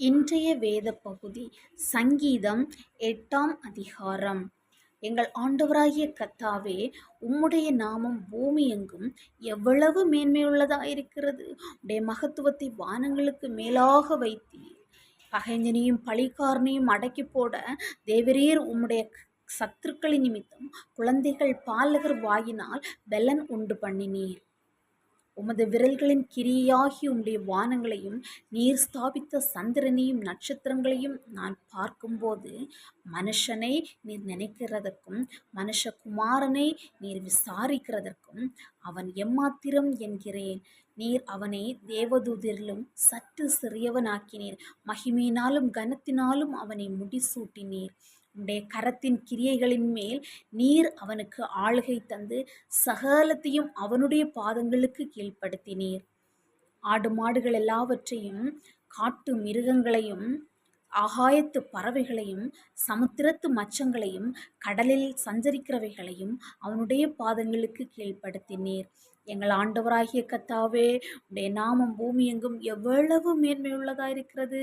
இன்றைய வேத பகுதி சங்கீதம் எட்டாம் அதிகாரம். எங்கள் ஆண்டவராகிய கத்தாவே உம்முடைய நாமம் பூமி எங்கும் எவ்வளவு மேன்மையுள்ளதாயிருக்கிறது. உடைய மகத்துவத்தை வானங்களுக்கு மேலாக வைத்தீர். பகைஞனையும் பழிக்காரனையும் அடக்கி போட தேவரீர் உம்முடைய சத்துருக்களின் நிமித்தம் குழந்தைகள் பாலகர் வாயினால் பெலன் உண்டு பண்ணினீர். உமது விரல்களின் கிரியாகி உம்முடைய வானங்களையும் நீர் ஸ்தாபித்த சந்திரனையும் நட்சத்திரங்களையும் நான் பார்க்கும்போது மனுஷனை நீர் நினைக்கிறதற்கும் மனுஷகுமாரனை நீர் விசாரிக்கிறதற்கும் அவன் எம்மாத்திரம் என்கிறேன். நீர் அவனை தேவதூதரிலும் சற்று சிறியவனாக்கினீர். மகிமையினாலும் கனத்தினாலும் அவனை முடிசூட்டினீர். உடைய கரத்தின் கிரியைகளின் மேல் நீர் அவனுக்கு ஆளுகை தந்து சகலத்தையும் அவனுடைய பாதங்களுக்கு கீழ்ப்படுத்தினீர். ஆடு மாடுகள் எல்லாவற்றையும் காட்டு மிருகங்களையும் ஆகாயத்து பறவைகளையும் சமுத்திரத்து மச்சங்களையும் கடலில் சஞ்சரிக்கிறவைகளையும் அவனுடைய பாதங்களுக்கு கீழ்ப்படுத்தினீர். எங்கள் ஆண்டவராகிய கத்தாவே உடைய நாமம் பூமி எங்கும் எவ்வளவு மேன்மையுள்ளதாக இருக்கிறது